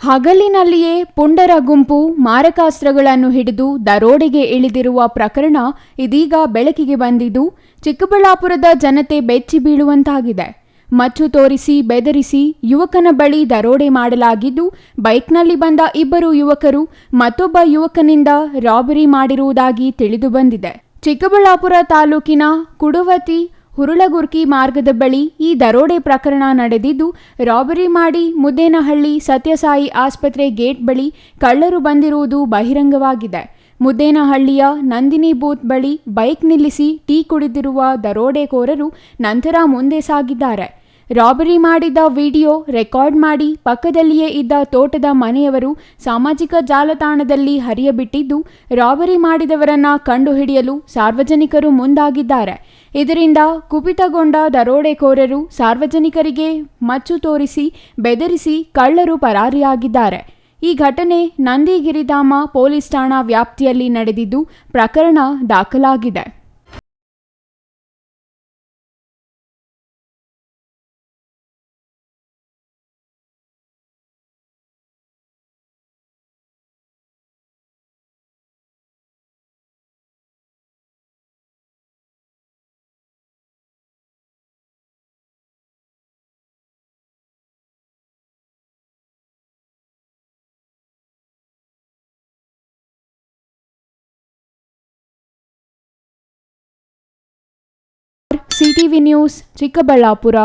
ಹಗಲಿನಲ್ಲಿಯೇ ಪುಂಡರ ಗುಂಪು ಮಾರಕಾಸ್ತ್ರಗಳನ್ನು ಹಿಡಿದು ದರೋಡೆಗೆ ಇಳಿದಿರುವ ಪ್ರಕರಣ ಇದೀಗ ಬೆಳಕಿಗೆ ಬಂದಿದ್ದು, ಚಿಕ್ಕಬಳ್ಳಾಪುರದ ಜನತೆ ಬೆಚ್ಚಿ ಬೀಳುವಂತಾಗಿದೆ. ಮಚ್ಚು ತೋರಿಸಿ, ಬೆದರಿಸಿ ಯುವಕನ ಬಳಿ ದರೋಡೆ ಮಾಡಲಾಗಿದ್ದು, ಬೈಕ್ನಲ್ಲಿ ಬಂದ ಇಬ್ಬರು ಯುವಕರು ಮತ್ತೊಬ್ಬ ಯುವಕನಿಂದ ರಾಬರಿ ಮಾಡಿರುವುದಾಗಿ ತಿಳಿದು ಬಂದಿದೆ. ಚಿಕ್ಕಬಳ್ಳಾಪುರ ತಾಲೂಕಿನ ಕುಡುವತಿ ಹುರುಳಗುರ್ಕಿ ಮಾರ್ಗದ ಬಳಿ ಈ ದರೋಡೆ ಪ್ರಕರಣ ನಡೆದಿದ್ದು, ರಾಬರಿ ಮಾಡಿ ಮುದ್ದೇನಹಳ್ಳಿ ಸತ್ಯಸಾಯಿ ಆಸ್ಪತ್ರೆ ಗೇಟ್ ಬಳಿ ಕಳ್ಳರು ಬಂದಿರುವುದು ಬಹಿರಂಗವಾಗಿದೆ. ಮುದ್ದೇನಹಳ್ಳಿಯ ನಂದಿನಿ ಬೂತ್ ಬಳಿ ಬೈಕ್ ನಿಲ್ಲಿಸಿ ಟೀ ಕುಡಿದಿರುವ ದರೋಡೆಕೋರರು ನಂತರ ಮುಂದೆ ಸಾಗಿದ್ದಾರೆ. ರಾಬರಿ ಮಾಡಿದ ವಿಡಿಯೋ ರೆಕಾರ್ಡ್ ಮಾಡಿ ಪಕ್ಕದಲ್ಲಿಯೇ ಇದ್ದ ತೋಟದ ಮನೆಯವರು ಸಾಮಾಜಿಕ ಜಾಲತಾಣದಲ್ಲಿ ಹರಿಯಬಿಟ್ಟಿದ್ದು, ರಾಬರಿ ಮಾಡಿದವರನ್ನ ಕಂಡುಹಿಡಿಯಲು ಸಾರ್ವಜನಿಕರು ಮುಂದಾಗಿದ್ದಾರೆ. ಇದರಿಂದ ಕುಪಿತಗೊಂಡ ದರೋಡೆಕೋರರು ಸಾರ್ವಜನಿಕರಿಗೆ ಮಚ್ಚು ತೋರಿಸಿ, ಬೆದರಿಸಿ ಕಳ್ಳರು ಪರಾರಿಯಾಗಿದ್ದಾರೆ. ಈ ಘಟನೆ ನಂದಿಗಿರಿಧಾಮ ಪೊಲೀಸ್ ಠಾಣಾ ವ್ಯಾಪ್ತಿಯಲ್ಲಿ ನಡೆದಿದ್ದು, ಪ್ರಕರಣ ದಾಖಲಾಗಿದೆ. CTV news Chikkaballapur